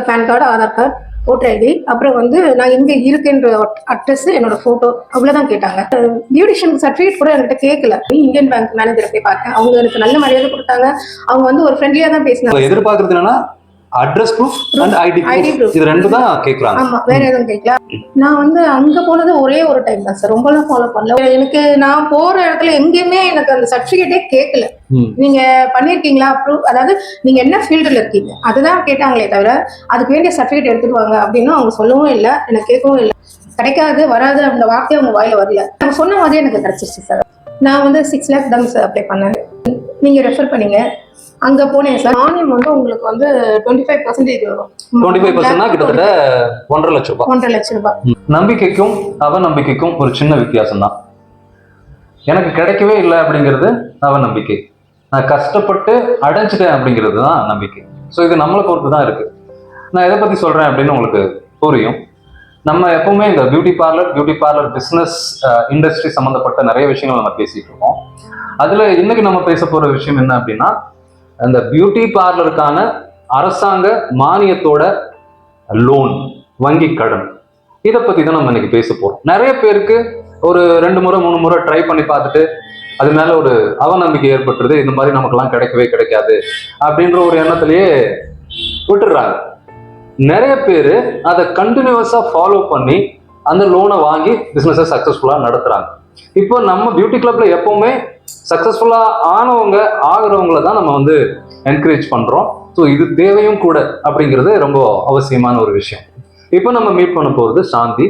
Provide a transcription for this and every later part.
என்னோட PAN card Aadhaar card voter ID அப்புறம் வந்து நான் எங்கே இருக்குன்ற அட்ரஸ் என்னோட போட்டோ அவ்வளவுதான் கேட்டாங்க. பியூட்டிஷியன் சர்டிஃபிகேட் கூட என்கிட்ட கேட்கல இந்தியன் பேங்க் மேனேஜரை போய் பார்த்தேன். அவங்க எனக்கு நல்ல மரியாதை கொடுத்தாங்க. அவங்க வந்து ஒரு ஃப்ரெண்ட்லியாக தான் பேசினாங்க. அவங்க எதிர்பார்க்கறது என்னன்னா address proof and ID. Proof இது ரெண்டு தான் கேக்குறாங்க. ஆமா வேற எதுவும் கேட்கல நான் வந்து அங்க போனது ஒரே ஒரு டைம் தான் சார் ரொம்பலாம் ஃபாலோ பண்ணல. எனக்கு நான் போற இடத்துல எங்கேயுமே எனக்கு அந்த சர்டிபிகேட்டே கேட்கல. நீங்க பண்ணிருக்கீங்களா அப்ரூவ் அதாவது நீங்க என்ன ஃபீல்டில் இருக்கீங்க? அதுதான் கேட்டாங்களே தவிர அதுக்கு வேண்டிய சர்டிபிகேட் எடுத்துட்டு வாங்க அப்படின்னு அவங்க சொல்லவும் இல்லை எனக்கு கேட்கவும் இல்லை. கிடைக்காது வராது அந்த வார்த்தை அவங்க வாயில வரல. அவங்க சொன்ன மாதிரியே எனக்கு கிடைச்சிருச்சு சார் நான் வந்து சிக்ஸ் லேக் தான் சார் அப்ளை பண்ணேன். நீங்க ரெஃபர் பண்ணீங்க. அங்க போனேன் சார். மானியம் வந்து உங்களுக்கு வந்து டுவெண்ட்டி ஃபைவ் பர்சன்டேஜ் வரும். டுவெண்ட்டி ஃபைவ் பர்சன்ட்னா கிட்டத்தட்ட ஒன்றரை லட்சம் ரூபாய். ஒன்றரை லட்சம் ரூபாய். நம்பிக்கைக்கும் அவநம்பிக்கைக்கும் ஒரு சின்ன வித்தியாசம் தான் எனக்கு கிடைக்கவே இல்லை அப்படிங்கிறது அவநம்பிக்கை. நான் கஷ்டப்பட்டு அடைஞ்சிட்டேன் அப்படிங்கிறது தான் நம்பிக்கை. ஸோ இது நம்மளை பொறுத்து தான் இருக்கு. நான் எதை பத்தி சொல்றேன் அப்படின்னு உங்களுக்கு புரியும். நம்ம எப்பவுமே இந்த beauty parlour beauty parlour business industry சம்மந்தப்பட்ட நிறைய விஷயங்கள் நம்ம பேசிட்டு இருக்கோம். அதுல இன்னைக்கு நம்ம பேச போற விஷயம் என்ன அப்படின்னா அந்த பியூட்டி பார்லருக்கான அரசாங்க மானியத்தோட லோன் வங்கி கடன். இதை பத்தி தான் நம்ம இன்னைக்கு பேச போறோம். நிறைய பேருக்கு ஒரு ரெண்டு முறை மூணு முறை ட்ரை பண்ணி பார்த்துட்டு அது மேல ஒரு அவநம்பிக்கை ஏற்பட்டுருது இந்த மாதிரி நமக்கெல்லாம் கிடைக்கவே கிடைக்காது அப்படின்ற ஒரு எண்ணத்திலேயே விட்டுடுறாங்க. நிறைய பேர் அதை கண்டினியூவஸாக ஃபாலோ பண்ணி அந்த லோனை வாங்கி பிஸ்னஸை சக்ஸஸ்ஃபுல்லாக நடத்துகிறாங்க இப்போ நம்ம பியூட்டி கிளப்ல எப்பவுமே சக்ஸஸ்ஃபுல்லாக ஆனவங்க ஆகிறவங்கள தான் நம்ம வந்து என்கரேஜ் பண்ணுறோம் ஸோ இது தேவையும் கூட அப்படிங்கிறது ரொம்ப அவசியமான ஒரு விஷயம். இப்போ நம்ம மீட் பண்ண போகிறது சாந்தி.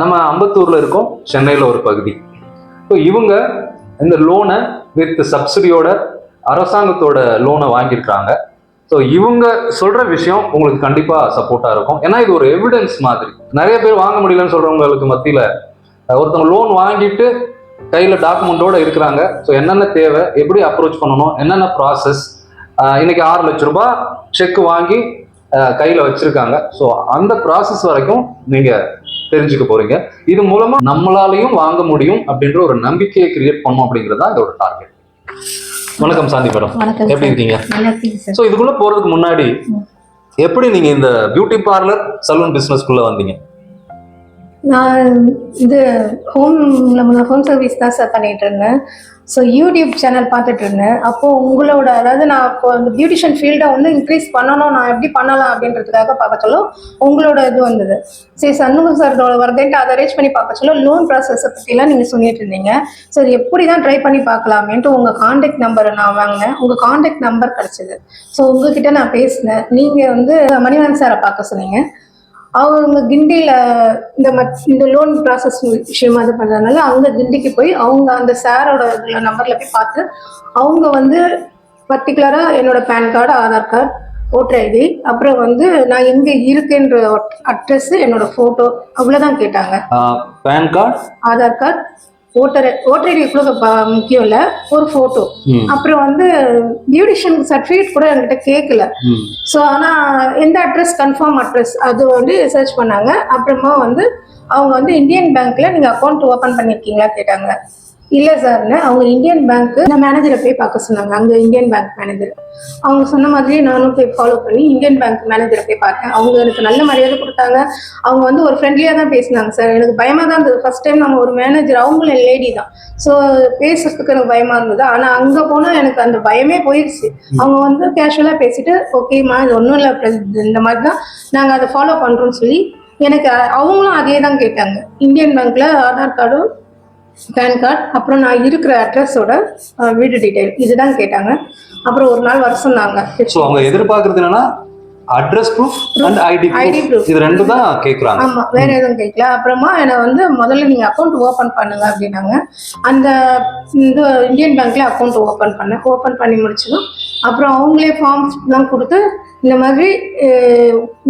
நம்ம அம்பத்தூரில் இருக்கோம் சென்னையில் ஒரு பகுதி. ஸோ இவங்க இந்த லோனை வித் சப்சிடியோட அரசாங்கத்தோட லோனை வாங்கியிருக்காங்க ஸோ இவங்க சொல்ற விஷயம் உங்களுக்கு கண்டிப்பாக சப்போர்ட்டாக இருக்கும். ஏன்னா இது ஒரு எவிடன்ஸ் மாதிரி. நிறைய பேர் வாங்க முடியலன்னு சொல்றவங்களுக்கு மத்தியில் ஒருத்தவங்க லோன் வாங்கிட்டு கையில டாக்குமெண்டோட இருக்கிறாங்க. ஸோ என்னென்ன தேவை எப்படி அப்ரோச் பண்ணணும் என்னென்ன ப்ராசஸ் இன்னைக்கு ஆறு லட்ச ரூபாய் செக் வாங்கி கையில வச்சிருக்காங்க. ஸோ அந்த ப்ராசஸ் வரைக்கும் நீங்க தெரிஞ்சுக்க போறீங்க. இது மூலமா நம்மளாலையும் வாங்க முடியும் அப்படின்ற ஒரு நம்பிக்கையை கிரியேட் பண்ணணும் அப்படிங்கிறது இதோட டார்கெட் வணக்கம் சாந்தி மேடம். எப்படி இருக்கீங்க? ஸோ இதுக்குள்ள போறதுக்கு முன்னாடி எப்படி நீங்க இந்த பியூட்டி பார்லர் சலூன் பிசினஸ்க்குள்ள வந்தீங்க? நான் இது ஹோம் நம்ம ஹோம் சர்வீஸ் தான் சார் பண்ணிட்டு இருந்தேன். ஸோ யூடியூப் சேனல் பார்த்துட்டு இருந்தேன். அப்போது உங்களோட அதாவது நான் இப்போ இந்த பியூட்டிஷியன் ஃபீல்டை வந்து இன்க்ரீஸ் பண்ணணும் நான் எப்படி பண்ணலாம் அப்படின்றதுக்காக பார்க்க சொல்லோ உங்களோட இது வந்தது. சரி சண்முகம் சாரோட வரதேன்ட்டு அதை அரேஞ்ச் பண்ணி பார்க்க சொல்லோ லோன் ப்ராசஸை பற்றிலாம் நீங்கள் சொல்லிட்டு இருந்தீங்க. சரி எப்படி தான் ட்ரை பண்ணி பார்க்கலாமேன்ட்டு உங்கள் காண்டாக்ட் நம்பரை நான் வாங்கினேன். உங்கள் காண்டாக்ட் நம்பர் கிடச்சிது. ஸோ உங்ககிட்ட நான் பேசினேன். நீங்கள் வந்து மணிவன் சாரை பார்க்க சொன்னீங்க. அவங்க கிண்டியில இந்த மத் இந்த லோன் ப்ராசஸ் விஷயமா இது பண்றதுனால அவங்க கிண்டிக்கு போய் அவங்க அந்த சாரோட இதுல நம்பர்ல போய் பார்த்து அவங்க வந்து பர்டிகுலரா என்னோட PAN card Aadhaar card voter ID அப்புறம் வந்து நான் எங்க இருக்கேன்ற அட்ரஸ் என்னோட போட்டோ அவ்வளவுதான் கேட்டாங்க. PAN card Aadhaar card voter voter ID கூட முக்கியம் இல்ல ஒரு போட்டோ அப்புறம் வந்து பியூட்டிஷியன் சர்டிஃபிகேட் கூட என்கிட்ட கேட்கல ஸோ ஆனால் எந்த அட்ரஸ் கன்ஃபார்ம் அட்ரஸ் அது வந்து சர்ச் பண்ணாங்க. அப்புறமா வந்து அவங்க வந்து இந்தியன் பேங்க்ல நீங்க அக்கௌண்ட் ஓபன் பண்ணிருக்கீங்களா கேட்டாங்க. இல்ல சார்னு அவங்க இந்தியன் பேங்க் நான் மேனேஜரை போய் பார்க்க சொன்னாங்க. அங்கே இந்தியன் பேங்க் மேனேஜர் அவங்க சொன்ன மாதிரி நானும் போய் ஃபாலோ பண்ணி இந்தியன் பேங்க் மேனேஜரை போய் பார்த்தேன். அவங்க எனக்கு நல்ல மரியாதை கொடுத்தாங்க. அவங்க வந்து ஒரு ஃப்ரெண்ட்லியா தான் பேசினாங்க சார். எனக்கு பயமா தான் இருந்தது. ஃபர்ஸ்ட் டைம் நம்ம ஒரு மேனேஜர் அவங்களும் லேடி தான். ஸோ பேசுறதுக்கு எனக்கு பயமா இருந்தது. ஆனா அங்க போனா எனக்கு அந்த பயமே போயிடுச்சு அவங்க வந்து கேஷுவலா பேசிட்டு ஓகேம்மா இது ஒன்றும் இல்லை இந்த மாதிரி தான். நாங்கள் அதை ஃபாலோ பண்றோம்னு சொல்லி எனக்கு அவங்களும் அதே தான் கேட்டாங்க. இந்தியன் பேங்க்ல ஆதார் கார்டும் பேன் கார்டு அப்புறம் நான் இருக்கிற அட்ரஸோட வீடு டீட்டெயில் இதுதான் கேட்டாங்க. அப்புறம் ஒரு நாள் வர சொன்னாங்க. ஸோ அவங்க எதிர்பார்க்கறது என்னன்னா address proof and ID ID proof. இது ரெண்டு தான் கேட்குறாங்க ஆமா வேற எதுவும் கேட்கல அப்புறமா என்னை வந்து முதல்ல நீங்க அக்கௌண்ட் ஓபன் பண்ணுங்க அப்படின்னாங்க. அந்த இந்த இந்தியன் பேங்க்ல அக்கௌண்ட் ஓபன் பண்ணேன். ஓபன் பண்ணி முடிச்சதும் அப்புறம் அவங்களே ஃபார்ம்ஸ் தான் கொடுத்து இந்த மாதிரி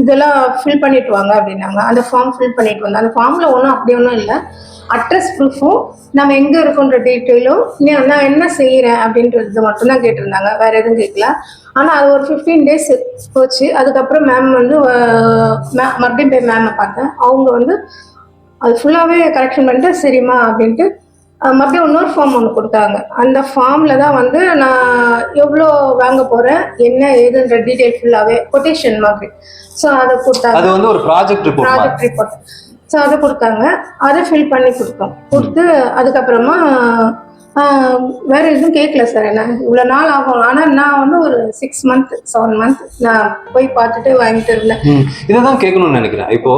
இதெல்லாம் ஃபில் பண்ணிட்டு வாங்க அப்படின்னாங்க. அந்த ஃபார்ம் ஃபில் பண்ணிட்டு வந்தேன். அந்த ஃபார்மில் ஒன்றும் அப்படி ஒன்றும் இல்லை. அட்ரஸ் ப்ரூஃபும் நம்ம எங்கே இருக்கோன்ற டீட்டெயிலும் நான் என்ன செய்கிறேன் அப்படின்றது மட்டும்தான் கேட்டிருந்தாங்க. வேற எதுவும் கேட்கல ஆனால் அது ஒரு ஃபிஃப்டீன் டேஸ் போச்சு. அதுக்கப்புறம் மேம் வந்து மே மறுபடியும் போய் மேமை பார்த்தேன். அவங்க வந்து அது ஃபுல்லாகவே கரெக்ஷன் பண்ணிட்டு சரிம்மா அப்படின்ட்டு மறுபடியும் இன்னொரு ஃபார்ம் ஒன்று கொடுத்தாங்க. அந்த ஃபார்மில் தான் வந்து நான் எவ்வளோ வாங்க போகிறேன் என்ன ஏதுன்ற டீட்டெயில் ஃபுல்லாகவே கொட்டேஷன் மாதிரி. ஸோ அதை கொடுத்தாங்க. அது வந்து ஒரு project report project report so அதை கொடுத்தாங்க. அதை ஃபில் பண்ணி கொடுத்தோம். கொடுத்து அதுக்கப்புறமா வேற எதுவும் கேட்கல சார் என்ன? இவ்வளோ நாள் ஆகும். ஆனால் நான் வந்து ஒரு சிக்ஸ் மந்த் செவன் மந்த் நான் போய் பார்த்துட்டு வாங்கிட்டு இருந்தேன். இதை தான் கேட்கணும்னு நினைக்கிறேன். இப்போ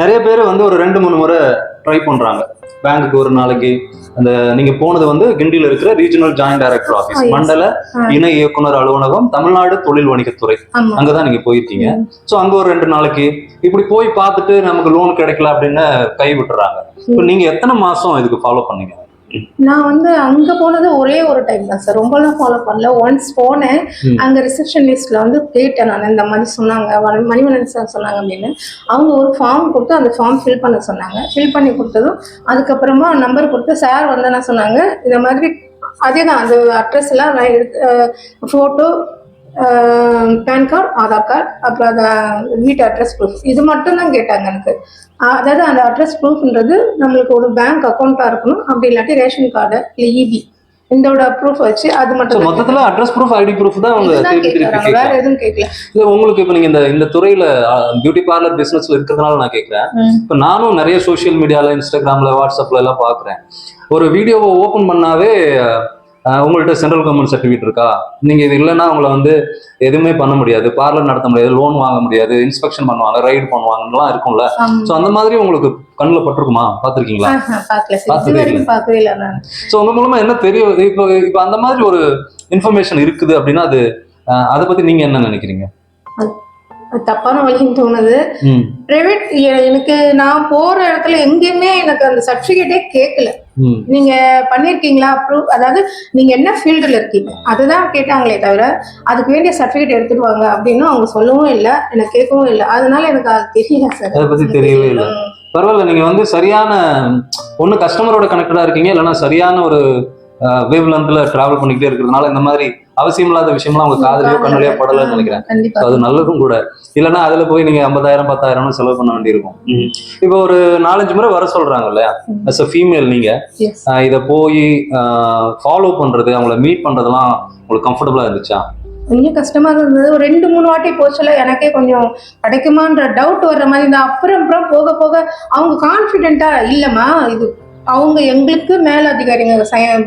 நிறைய பேர் வந்து ஒரு ரெண்டு மூணு முறை ட்ரை பண்றாங்க. பேங்க்குக்கு ஒரு நாளைக்கு அந்த நீங்க போனது வந்து கிண்டியில் இருக்கிற ரீஜனல் ஜாயிண்ட் டைரக்டர் ஆஃபீஸ். மண்டல. இணை இயக்குனர் அலுவலகம் தமிழ்நாடு தொழில் வணிகத்துறை. அங்கதான் நீங்க போயிருக்கீங்க. சோ அங்க ஒரு ரெண்டு நாளைக்கு இப்படி போய் பார்த்துட்டு நமக்கு லோன் கிடைக்கல அப்படின்னு கை விட்டுறாங்க. நீங்க எத்தனை மாசம் இதுக்கு ஃபாலோ பண்ணீங்க? நான் வந்து அங்கே போனது ஒரே ஒரு டைம் தான் சார் ரொம்பலாம் ஃபாலோ பண்ணல. ஒன்ஸ் போனேன். அங்கே ரிசப்ஷனிஸ்ட்ல வந்து கேட்டேன் நான். இந்த மாதிரி சொன்னாங்க மணி- மணிவண்ணன் சார் சொன்னாங்க அப்படின்னு. அவங்க ஒரு ஃபார்ம் கொடுத்து அந்த ஃபார்ம் ஃபில் பண்ண சொன்னாங்க. ஃபில் பண்ணி கொடுத்ததும் அதுக்கப்புறமா நம்பர் கொடுத்து சார் வந்து என்ன சொன்னாங்க இந்த மாதிரி அதே தான் அந்த அட்ரஸ் எல்லாம் நான் எடுத்து photo PAN card Aadhaar card அப்புறம் அந்த வீட்டு அட்ரஸ் ப்ரூஃப் இது மட்டும் தான் கேட்டாங்க எனக்கு. அதாவது அந்த அட்ரஸ் ப்ரூஃப்ன்றது நம்மளுக்கு ஒரு பேங்க் அக்கௌண்ட்டாக இருக்கணும். அப்படி இல்லாட்டி ரேஷன் கார்டு இல்லை இபி இதோட ப்ரூஃப் வச்சு அது மட்டும் மொத்தத்துல அட்ரஸ் ப்ரூஃப் ஐடி ப்ரூஃப் தான் அவங்க வேற எதுவும் கேட்கல. இல்ல உங்களுக்கு இப்போ நீங்க இந்த இந்த துறையில பியூட்டி பார்லர் பிசினஸ்ல இருக்கிறதுனால நான் கேட்கறேன். இப்போ நானும் நிறைய சோஷியல் மீடியால இன்ஸ்டாகிராம்ல வாட்ஸ்அப்ல எல்லாம் பாக்குறேன். ஒரு வீடியோவை ஓபன் பண்ணாவே அஹ், உங்கள்ட்ட சென்ட்ரல் கவர்மெண்ட் சர்டிஃபிகேட் இருக்கா? நீங்க இது இல்லைன்னா உங்களை வந்து எதுவுமே பண்ண முடியாது. பார்லர் நடத்த முடியாது. லோன் வாங்க முடியாது. இன்ஸ்பெக்ஷன் பண்ணுவாங்க. ரைடு பண்ணுவாங்கலாம் இருக்கும்ல. ஸோ அந்த மாதிரி உங்களுக்கு கண்ணில் பட்டிருக்குமா? பார்த்துருக்கீங்களா? நான். ஸோ உங்க மூலமா என்ன தெரியும் இப்போ இப்போ அந்த மாதிரி ஒரு இன்ஃபர்மேஷன் இருக்குது அப்படின்னா அது அதை பத்தி நீங்க என்ன நினைக்கிறீங்க? தப்பான வழின்னு தோணுது. பிரைவேட் எனக்கு நான் போற இடத்துல எங்கேயுமே எனக்கு அந்த சர்டிஃபிகேட்டே கேட்கல நீங்க பண்ணிருக்கீங்களா? ப்ரூவ் அதாவது நீங்க என்ன ஃபீல்டில் இருக்கீங்க? அதுதான் கேட்டாங்களே தவிர அதுக்கு வேண்டிய சர்டிஃபிகேட் எடுத்துட்டு வாங்க அப்படின்னு அவங்க சொல்லவும் இல்லை எனக்கு கேட்கவும் இல்லை. அதனால எனக்கு அது தெரியல சார். அதை பத்தி தெரியவே இல்லை. பரவாயில்ல நீங்க வந்து சரியான ஒண்ணு கஸ்டமரோட கனெக்டடா இருக்கீங்க இல்லைன்னா சரியான ஒரு வேவ் லென்த்ல டிராவல் பண்ணிக்கிட்டே இருக்கிறதுனால இந்த மாதிரி அவசியம் இல்லாத விஷயம்லாம் உங்க காதலியோ கண்ணிலையோ படலன்னு நினைக்கிறேன். அது நல்லதும் கூட. இல்லைன்னா அதுல போய் நீங்க ஐம்பதாயிரம் பத்தாயிரம்னு செலவு பண்ண வேண்டியிருக்கும். இப்போ ஒரு நாலஞ்சு முறை வர சொல்றாங்க இல்லையா? அஸ் அ ஃபீமேல் நீங்க. இதை போய் ஃபாலோ பண்றது அவங்கள மீட் பண்றதெல்லாம் உங்களுக்கு கம்ஃபர்டபுளா இருந்துச்சா? கொஞ்சம் கஷ்டமா இருந்தது. ஒரு ரெண்டு மூணு வாட்டி போச்சுல எனக்கே கொஞ்சம் கிடைக்குமான்ற டவுட் வர்ற மாதிரி இருந்தா அப்புறம் அப்புறம் போக போக அவங்க கான்ஃபிடென்ட்டா இல்லைம்மா இது அவங்க எங்களுக்கு மேலதிகாரிங்க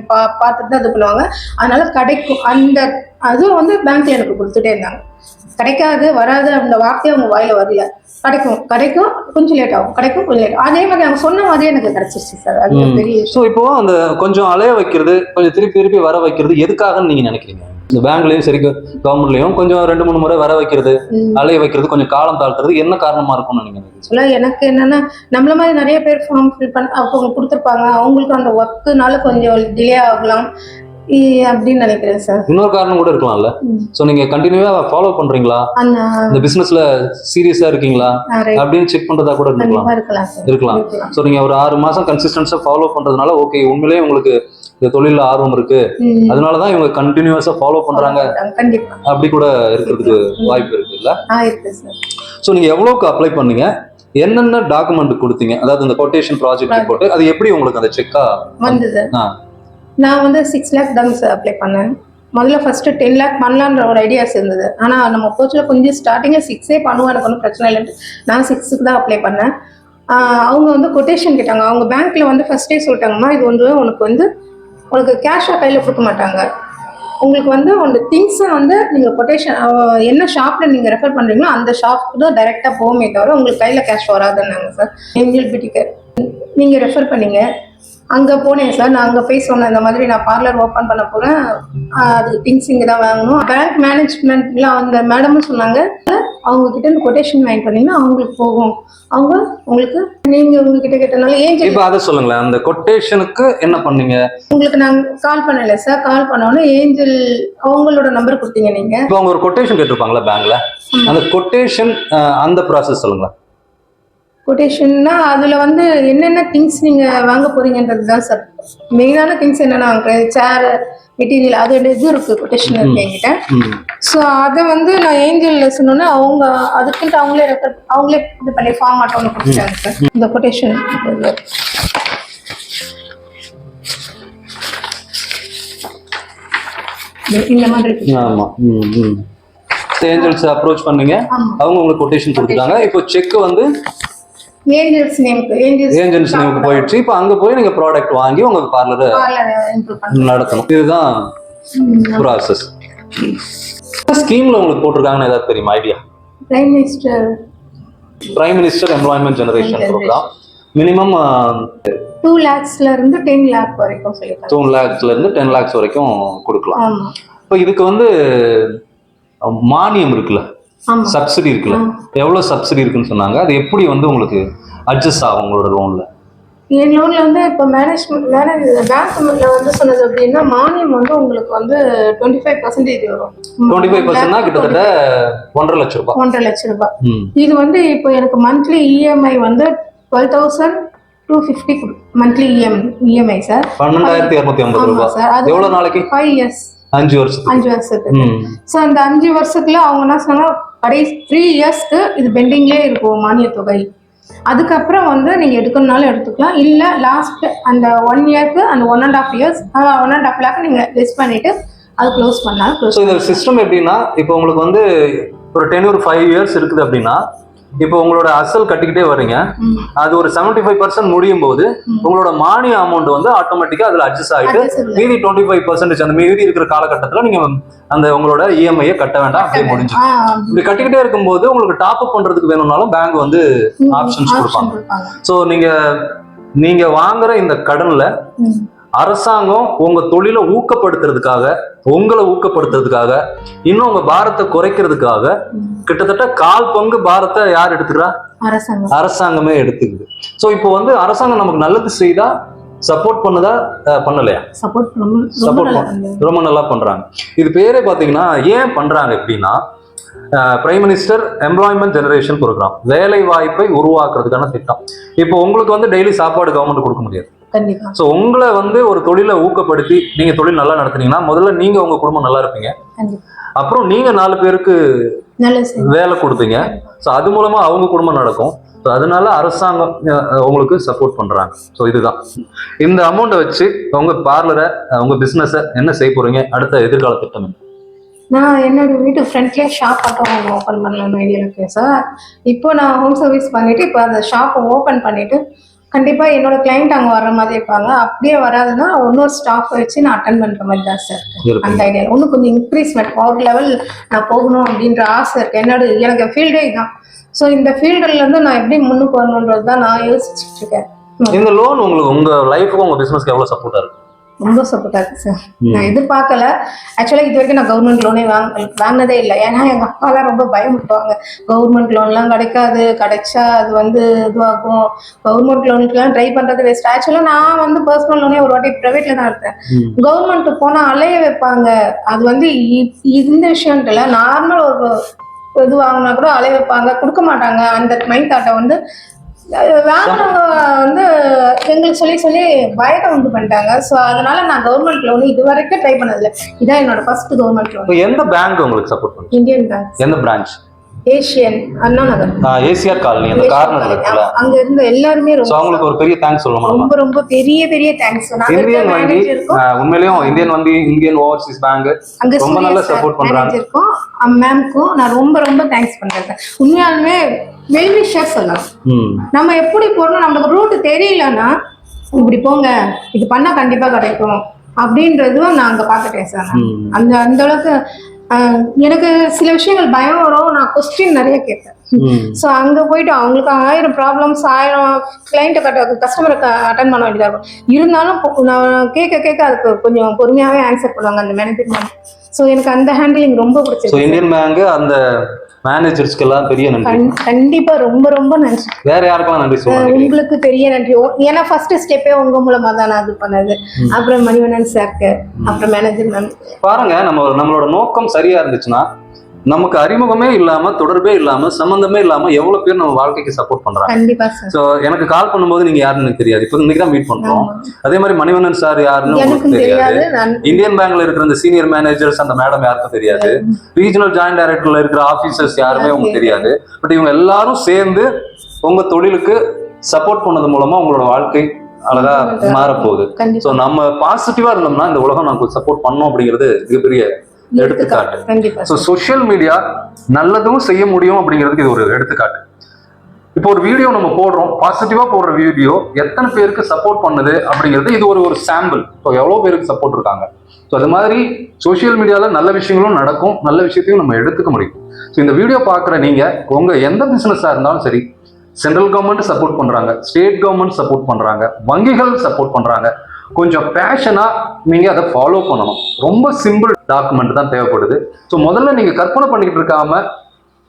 பா- பார்த்துட்டு தான் இது பண்ணுவாங்க. அதனால கிடைக்கும். அந்த அதுவும் வந்து பேங்க்ல எனக்கு கொடுத்துட்டே இருந்தாங்க. கிடைக்காது வராது அந்த வார்த்தையே அவங்க வாயில வரல. கிடைக்கும். கிடைக்கும். கொஞ்சம் லேட் ஆகும். கிடைக்கும் கொஞ்சம் லேட் அதே மாதிரி அவங்க சொன்ன மாதிரியே எனக்கு கிடைச்சிருச்சு சார் அது. பெரிய ஸோ இப்போ அந்த கொஞ்சம் அலைய வைக்கிறது கொஞ்சம் திருப்பி திருப்பி வர வைக்கிறது எதுக்காகன்னு நீங்க நினைக்கிறீங்க? இந்த பேங்க்லயும் சரி கவர்மெண்ட்லயும் கொஞ்சம் ரெண்டு மூணு முறை வர வைக்கிறது. அலைய வைக்கிறது கொஞ்சம் காலம் தாழ்த்துறது என்ன காரணமா இருக்கும்னு நினைக்கிறீங்க? எனக்கு என்னன்னா நம்மள மாதிரி நிறைய பேர் ஃபார்ம் ஃபில் பண்ண அவங்க கொடுத்துருப்பாங்க. அவங்களுக்கு அந்த ஒர்க்குனால கொஞ்சம் டிலே ஆகலாம். அப்படின்னு நினைக்கிறேன் சார் இன்னொரு காரணம் கூட இருக்கலாம்ல. ஸோ நீங்க கண்டினியூவா ஃபாலோ பண்றீங்களா? இந்த பிசினஸ்ல சீரியஸா இருக்கீங்களா? அப்படின்னு செக் பண்றதா கூட இருக்கலாம் இருக்கலாம். ஸோ நீங்க ஒரு ஆறு மாசம் கன்சிஸ்டன்ஸா ஃபாலோ பண்றதுனால ஓகே உண்மையிலேயே உங்களுக்கு இந்த தொழில ஆர்வம் இருக்கு. அதனாலதான் இவங்க கண்டினியூஸா ஃபாலோ பண்றாங்க. அப்படி கூட இருக்கிறதுக்கு வாய்ப்பு இருக்கு இல்ல ஸோ நீங்க எவ்வளவுக்கு அப்ளை பண்ணீங்க? என்னென்ன டாக்குமெண்ட் கொடுத்தீங்க? அதாவது இந்த கொட்டேஷன் ப்ராஜெக்ட் ரிப்போர்ட் அது எப்படி உங்களுக்கு அந்த செக்கா வந்தது. நான் வந்து சிக்ஸ் லேக் தாங்க சார் அப்ளை பண்ணேன். முதல்ல ஃபர்ஸ்ட் டென் லேக் பண்ணலான்ற ஒரு ஐடியாஸ் இருந்தது. ஆனா நம்ம கோச்சில் கொஞ்சம் ஸ்டார்டிங்கே சிக்ஸே பண்ணுவோம் எனக்கு ஒன்றும் பிரச்சனை இல்லைன்ட்டு. நான் சிக்ஸுக்கு தான் அப்ளை பண்ணேன். அவங்க வந்து கொட்டேஷன் கேட்டாங்க. அவங்க பேங்க்ல வந்து ஃபர்ஸ்டே சொல்லிட்டாங்கம்மா இது வந்து உனக்கு வந்து உங்களுக்கு கேஷாக கையில் கொடுக்க மாட்டாங்க. உங்களுக்கு வந்து உங்க திங்ஸை வந்து நீங்கள் கொட்டேஷன் என்ன ஷாப்பில் நீங்கள் ரெஃபர் பண்ணுறீங்களோ அந்த ஷாப்புக்கு தான் டைரெக்டாக போகுமே தவிர உங்களுக்கு கையில் கேஷ் வராதுன்னாங்க சார் ஏஞ்சல் பியூட்டிக்கு நீங்கள் ரெஃபர் பண்ணீங்க. அங்கே போனேன் சார் நான் அங்கே போய் சொன்னேன் இந்த மாதிரி நான் பார்லர் ஓப்பன் பண்ண போகிறேன் அது திங்ஸ் இங்கே தான் வாங்கணும். பேங்க் மேனேஜ்மெண்ட்லாம் அந்த மேடமும் சொன்னாங்க. அவங்க கிட்ட இருந்து கொட்டேஷன் வாங்கி பண்ணீங்கன்னா அவங்களுக்கு போகும். அவங்க உங்களுக்கு நீங்கள் உங்ககிட்ட கேட்டனால ஏஞ்சல் இப்போ அதை சொல்லுங்களேன். அந்த கொட்டேஷனுக்கு என்ன பண்ணீங்க? உங்களுக்கு நான் கால் பண்ணல சார் கால் பண்ணோன்னே ஏஞ்சல் அவங்களோட நம்பர் கொடுத்தீங்க நீங்க. இப்போ அவங்க ஒரு கொட்டேஷன் கேட்டிருப்பாங்களா பேங்க்ல அந்த கொட்டேஷன் அந்த ப்ராசஸ் சொல்லுங்களேன். கொட்டேஷன்னா அதுல வந்து என்னென்ன திங்ஸ் நீங்க வாங்க போறீங்கன்றது தான் சார் மெயினான திங்ஸ் என்னென்ன வாங்குறேன் சேர் மெட்டீரியல் அது இது இருக்கு கொட்டேஷன் இருக்கு என்கிட்ட. ஸோ அதை வந்து நான் ஏஞ்சல் சொன்னோன்னே அவங்க அதுக்குன்ட்டு அவங்களே ரெஃபர் அவங்களே இது பண்ணி ஃபார்ம் ஆட்டம் ஒன்று கொடுத்துட்டாங்க சார் இந்த கொட்டேஷன் இந்த மாதிரி இருக்கு. ஆமா. ம் ம். ஏஞ்சல்ஸ் அப்ரோச் பண்ணீங்க. அவங்க உங்களுக்கு கொட்டேஷன் கொடுத்துட்டாங்க. இப்போ செக் வந்து ஏஞ்சல்ஸ் நேமுக்கு ஏஞ்சல்ஸ் ஏஞ்சல்ஸ் நேமுக்கு போயிடுச்சு. இப்போ அங்க போய் நீங்க ப்ராடக்ட் வாங்கி உங்க பார்லரை நடத்தணும். இதுதான் ப்ராசஸ் ஸ்கீம்ல உங்களுக்கு போட்டிருக்காங்கன்னு ஏதாவது தெரியுமா idea prime minister prime minister employment generation programme minimum two லேக்ஸ்ல இருந்து டென் லேக் வரைக்கும் டூ லேக்ஸ்ல இருந்து டென் லேக்ஸ் வரைக்கும் கொடுக்கலாம். இப்போ இதுக்கு வந்து மானியம் இருக்குல்ல? சப்சிடி இருக்குல்ல. எவ்வளவு சப்சிடி இருக்குன்னு சொன்னாங்க. அது எப்படி வந்து உங்களுக்கு அட்ஜஸ்ட் ஆகும் உங்களோட லோன்ல என் லோன்ல வந்து இப்போ மேனேஜ்மெண்ட் மேனேஜ் பேங்க்ல வந்து சொன்னது அப்படின்னா மானியம் வந்து உங்களுக்கு வந்து டுவெண்ட்டி ஃபைவ் பர்சன்டேஜ் வரும். டுவெண்ட்டி ஃபைவ் பர்சன்ட்னா கிட்டத்தட்ட ஒன்றரை லட்சம் ரூபாய். ஒன்றரை லட்சம் ரூபாய். இது வந்து இப்போ எனக்கு மந்த்லி இஎம்ஐ வந்து twelve thousand two fifty monthly E M EMI sir பன்னெண்டாயிரத்தி இரநூத்தி ஐம்பது ரூபாய். சார் அது எவ்வளவு நாளைக்கு? ஃபைவ் இயர்ஸ் அஞ்சு வருஷத்துக்கு. அஞ்சு வருஷத்துக்கு. ஸோ அந்த அஞ்சு வருஷத்துல அவங்க என்ன சொன்னாங்க? கடைசி த்ரீ இயர்ஸ்க்கு இது பெண்டிங்லேயே இருக்கும் மானியத் தொகை. அதுக்கப்புறம் வந்து நீங்கள் எடுக்கணுனாலும் எடுத்துக்கலாம். இல்லை லாஸ்ட் அந்த ஒன் இயர்க்கு அந்த one and half years one and half lakh நீங்கள் லெஸ் பண்ணிட்டு அது க்ளோஸ் பண்ணாலும் க்ளோஸ் இந்த சிஸ்டம் எப்படின்னா இப்போ உங்களுக்கு வந்து ஒரு டென் ஒரு ஃபைவ் இயர்ஸ் இருக்குது அப்படின்னா இப்போ உங்களோட அசல் கட்டிக்கிட்டே வர்றீங்க. அது ஒரு 75% ஃபைவ் பர்சன்ட் முடியும் போது உங்களோட மானிய அமௌண்ட் வந்து ஆட்டோமேட்டிக்கா அதுல அட்ஜஸ்ட் ஆயிட்டு மீதி டுவெண்ட்டி ஃபைவ் பர்சன்டேஜ் அந்த மீதி இருக்கிற காலகட்டத்துல நீங்க அந்த உங்களோட E இஎம்ஐயை கட்ட வேண்டாம் அப்படியே முடிஞ்சு இப்படி கட்டிக்கிட்டே இருக்கும்போது உங்களுக்கு டாப் அப் பண்றதுக்கு வேணும்னாலும் பேங்க் வந்து ஆப்ஷன்ஸ் ஆப்ஷன் கொடுப்பாங்க. ஸோ நீங்க நீங்க வாங்குற இந்த கடன்ல. அரசாங்கம் உங்க தொழிலை ஊக்கப்படுத்துறதுக்காக உங்களை ஊக்கப்படுத்துறதுக்காக இன்னும் உங்க பாரத்தை குறைக்கிறதுக்காக கிட்டத்தட்ட கால் பங்கு பாரத்தை யார் எடுத்துக்கிறா? அரசாங்கம். அரசாங்கமே எடுத்துக்குது. ஸோ இப்போ வந்து அரசாங்கம் நமக்கு நல்லது செய்தா சப்போர்ட் பண்ணுதா பண்ணலையா? சப்போர்ட். ரொம்ப நல்லா பண்றாங்க. இது பேரே பாத்தீங்கன்னா ஏன் பண்றாங்க எப்படின்னா prime minister employment generation programme வேலை வாய்ப்பை உருவாக்குறதுக்கான திட்டம். இப்போ உங்களுக்கு வந்து டெய்லி சாப்பாடு கவர்மெண்ட் கொடுக்க முடியாது. கண்டிப்பா. ஸோ உங்களை வந்து ஒரு தொழிலை ஊக்கப்படுத்தி நீங்க தொழில் நல்லா நடத்துனீங்கன்னா முதல்ல நீங்க உங்க குடும்பம் நல்லா இருப்பீங்க. அப்புறம் நீங்க நாலு பேருக்கு வேலை கொடுப்பீங்க. ஸோ அது மூலமா அவங்க குடும்பம் நடக்கும். ஸோ அதனால அரசாங்கம் உங்களுக்கு சப்போர்ட் பண்றாங்க. ஸோ இதுதான். இந்த அமௌண்ட்டை வச்சு உங்க பார்லரை உங்க பிசினஸை என்ன செய்ய போறீங்க? அடுத்த எதிர்கால திட்டம் என்ன? நான் என்னோட வீட்டு ஃப்ரண்ட்லேயே ஷாப் மட்டும் ஓப்பன் பண்ணலாம்னு ஐடியா இருக்கேன் சார் இப்போ நான் ஹோம் சர்வீஸ் பண்ணிட்டு இப்போ அந்த ஷாப்பை ஓப்பன் பண்ணிட்டு கண்டிப்பாக என்னோட கிளைண்ட் அங்கே வர்ற மாதிரி இருப்பாங்க. அப்படியே வராதுன்னா இன்னொரு ஸ்டாஃப் வச்சு நான் அட்டன் பண்ணுற மாதிரி தான் சார். அந்த ஐடியா இன்னும் கொஞ்சம் இன்க்ரீஸ்மெண்ட் ஒரு லெவல் நான் போகணும் அப்படின்ற ஆசை இருக்கு. என்னோட எனக்கு ஃபீல்டே இதுதான் ஸோ இந்த ஃபீல்டுல இருந்து நான் எப்படி முன்னுக்கு வரணுன்றது தான் நான் யோசிச்சுட்டு இருக்கேன். இந்த லோன் உங்களுக்கு உங்க லைஃபுக்கு உங்க பிசினஸ்க்கு எவ்வளவு சப்போர்ட்டா இருக்கு? ரொம்ப சப்போர்ட்டாக இருக்கு சார் நான் எதிர்பார்க்கல. ஆக்சுவலாக இது வரைக்கும் நான் கவர்மெண்ட் லோனே வாங்க வாங்கினதே இல்லை. ஏன்னா எங்கள் அப்பாலாம் ரொம்ப பயமுட்டுவாங்க கவர்மெண்ட் லோன்லாம் கிடைக்காது. கிடைச்சா அது வந்து இதுவாகும். கவர்மெண்ட் லோனுக்குலாம் ட்ரை பண்ணுறது வேஸ்ட் ஆக்சுவலாக நான் வந்து பர்சனல் லோனே ஒரு வாட்டி ப்ரைவேட்டில் தான் எடுத்தேன். ம். கவர்மெண்ட் போனால் அலைய வைப்பாங்க. அது வந்து இந்த விஷயம்ல நார்மல் ஒரு இது வாங்கினா கூட அலைய வைப்பாங்க. கொடுக்க மாட்டாங்க. அந்த மைண்ட் தாட்டை வந்து வாங்கினவங்க வந்து எங்களுக்கு சொல்லி சொல்லி பயத்தை உண்டு பண்ணிட்டாங்க. ஸோ அதனால நான் கவர்மெண்ட் லோன் இது வரைக்கும் ட்ரை பண்ணதில்லை. இதான் என்னோட ஃபர்ஸ்ட் கவர்மெண்ட் லோன் எந்த பேங்க் உங்களுக்கு சப்போர்ட் பண்ணுது? இந்தியன் பேங்க் எந்த branch Asian Anna Nagar A C R colony அந்த கார்னர் இருக்குல்ல. அங்க இருந்த எல்லாருமே ரொம்ப அவங்களுக்கு ஒரு பெரிய தேங்க்ஸ் சொல்லணும்? ரொம்ப ரொம்ப பெரிய பெரிய தேங்க்ஸ் இந்தியன் வங்கி உண்மையிலேயும் இந்தியன் வங்கி இந்தியன் ஓவர்சீஸ் பேங்க் அங்க ரொம்ப நல்லா support பண்றாங்க. மேம்க்கும் நான் ரொம்ப ரொம்ப தேங்க்ஸ் பண்றேன் உண்மையாலுமே வெல்விஷர் சொல்லலாம் ம். நம்ம எப்படி போறோம் நமக்கு ரூட் தெரியலன்னா இப்படி போங்க இது பண்ணா கண்டிப்பா கிடைக்கும் அப்படின்றதும் நான் அங்க பாத்துட்டேன் சார். அந்த அந்த அளவுக்கு எனக்கு சில விஷயங்கள் பயம் வரும் நான் கொஸ்டின் நிறைய கேட்பேன். ஸோ அங்கே போயிட்டு அவங்களுக்கு ஆயிரம் ப்ராப்ளம்ஸ் ஆயிரம் கிளைண்ட்டை கட்ட கஸ்டமரை அட்டன் பண்ண வேண்டியதாக இருக்கும். இருந்தாலும் நான் கேட்க கேட்க அதுக்கு கொஞ்சம் பொறுமையாகவே ஆன்சர் பண்ணுவாங்க அந்த மேனேஜர் ஸோ எனக்கு அந்த ஹேண்டிலிங் ரொம்ப பிடிச்சிருக்கு. இந்தியன் பேங்க் அந்த மேனேஜர்ஸ்க்கு எல்லாம் பெரிய நன்றி. கண்- கண்டிப்பா ரொம்ப ரொம்ப நன்றி. வேற யாருக்கெல்லாம் நன்றி சொல்லுங்க உங்களுக்கு பெரிய நன்றி. ஏன்னா ஃபர்ஸ்ட் ஸ்டெப்பே உங்க மூலமா தான் நான் இது பண்ணது. அப்புறம் மணிவண்ணன் சார்க்கு அப்புறம் மேனேஜர் மேம் பாருங்க நம்ம நம்மளோட நோக்கம் சரியா இருந்துச்சுன்னா நமக்கு அறிமுகமே இல்லாம தொடர்பே இல்லாம சம்பந்தமே இல்லாம எவ்வளவு பேர் நம்ம வாழ்க்கைக்கு சப்போர்ட் பண்றாங்க? சோ எனக்கு கால் பண்ணும்போது நீங்க யாருன்னு எனக்கு தெரியாது. இப்போ இன்னைக்கு தான் மீட் பண்றோம். அதே மாதிரி மணிவண்ணன் சார் யாருன்னு உங்களுக்கு தெரியாது. இந்தியன் பேங்க்ல இருக்கிற இந்த சீனியர் மேனேஜர்ஸ் அந்த மேடம் யாருக்கும் தெரியாது. ரீஜனல் ஜாயிண்ட் டைரக்டர்ல இருக்கிற ஆபீசர்ஸ் யாருமே உங்களுக்கு தெரியாது. பட் இவங்க எல்லாரும் சேர்ந்து உங்க தொழிலுக்கு சப்போர்ட் பண்ணது மூலமா உங்களோட வாழ்க்கை அழகா மாறப்போகுது. ஸோ கண்டிப்பா. நம்ம பாசிட்டிவா இருந்தோம்னா இந்த உலகம் நமக்கு சப்போர்ட் பண்ணோம் அப்படிங்கிறது மிகப்பெரிய எடுத்துக்காட்டு. ஸோ சோஷியல் மீடியா நல்லதும் செய்ய முடியும் அப்படிங்கிறதுக்கு இது ஒரு எடுத்துக்காட்டு. இப்போ ஒரு வீடியோ நம்ம போடுறோம். பாசிட்டிவா போடுற வீடியோ எத்தனை பேருக்கு சப்போர்ட் பண்ணுது அப்படிங்கிறது இது ஒரு ஒரு சாம்பிள் ஸோ எவ்வளோ பேருக்கு சப்போர்ட் இருக்காங்க? ஸோ அது மாதிரி சோஷியல் மீடியாவில் நல்ல விஷயங்களும் நடக்கும். நல்ல விஷயத்தையும் நம்ம எடுத்துக்க முடியும். ஸோ இந்த வீடியோ பார்க்குற நீங்க உங்க எந்த பிசினஸாக இருந்தாலும் சரி சென்ட்ரல் கவர்மெண்ட் சப்போர்ட் பண்றாங்க ஸ்டேட் கவர்மெண்ட் சப்போர்ட் பண்றாங்க வங்கிகள் சப்போர்ட் பண்றாங்க கொஞ்சம் பேஷனாக நீங்கள் அதை ஃபாலோ பண்ணணும். ரொம்ப சிம்பிள் டாக்குமெண்ட் தான் தேவைப்படுது. ஸோ முதல்ல நீங்கள் கற்பனை பண்ணிக்கிட்டு இருக்காம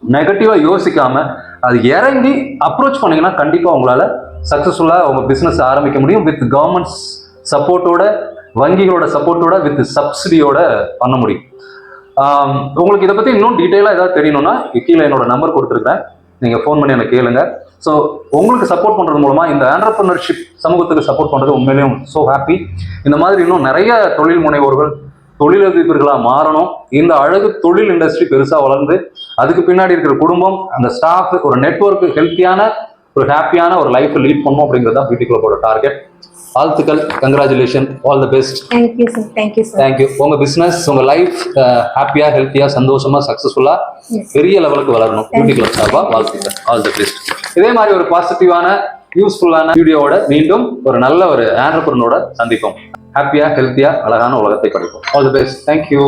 நெகட்டிவாக யோசிக்காமல் அது இறங்கி அப்ரோச் பண்ணீங்கன்னா கண்டிப்பாக உங்களால் சக்ஸஸ்ஃபுல்லாக உங்கள் பிஸ்னஸ் ஆரம்பிக்க முடியும். வித் கவர்மெண்ட்ஸ் சப்போர்ட்டோட வங்கிகளோட சப்போர்ட்டோட வித் சப்சிடியோட பண்ண முடியும். உங்களுக்கு இதை பற்றி இன்னும் டீட்டெயிலாக ஏதாவது தெரியணும்னா கீழே என்னோட நம்பர் கொடுத்துருக்கேன் நீங்கள் ஃபோன் பண்ணி எனக்கு கேளுங்க. ஸோ உங்களுக்கு சப்போர்ட் பண்ணுறது மூலமாக இந்த ஆண்டர்பிரினர்ஷிப் சமூகத்துக்கு சப்போர்ட் பண்ணுறது உண்மையிலேயும் ஸோ ஹாப்பி இந்த மாதிரி இன்னும் நிறைய தொழில் முனைவோர்கள் தொழிலதிபர்களாக மாறணும். இந்த அழகு தொழில் இண்டஸ்ட்ரி பெருசாக வளர்ந்து அதுக்கு பின்னாடி இருக்கிற குடும்பம் அந்த ஸ்டாஃப் ஒரு நெட்வொர்க் ஹெல்த்தியான ஒரு ஹாப்பியான ஒரு லைஃப்பை லீட் பண்ணும் அப்படிங்கிறது தான் பியூட்டி கிளப்போட டார்கெட் வாழ்த்துக்கள். Congratulation all the best thank you sir thank you sir thank you உங்க பிசினஸ் உங்க லைஃப் ஹாப்பியா ஹெல்த்தியா சந்தோஷமா சக்சஸ்ஃபுல்லா. பெரிய லெவலுக்கு வளரணும். பியூட்டி கிளப் சார்பா வாழ்த்துக்கள். ஆல் தி பெஸ்ட் இதே மாதிரி ஒரு பாசிட்டிவான யூஸ்ஃபுல்லான வீடியோவோட மீண்டும் ஒரு நல்ல ஒரு ஆண்டர்பரனோட சந்திப்போம். ஹாப்பியா ஹெல்த்தியா அழகான உலகத்தை படைப்போம். All the best thank you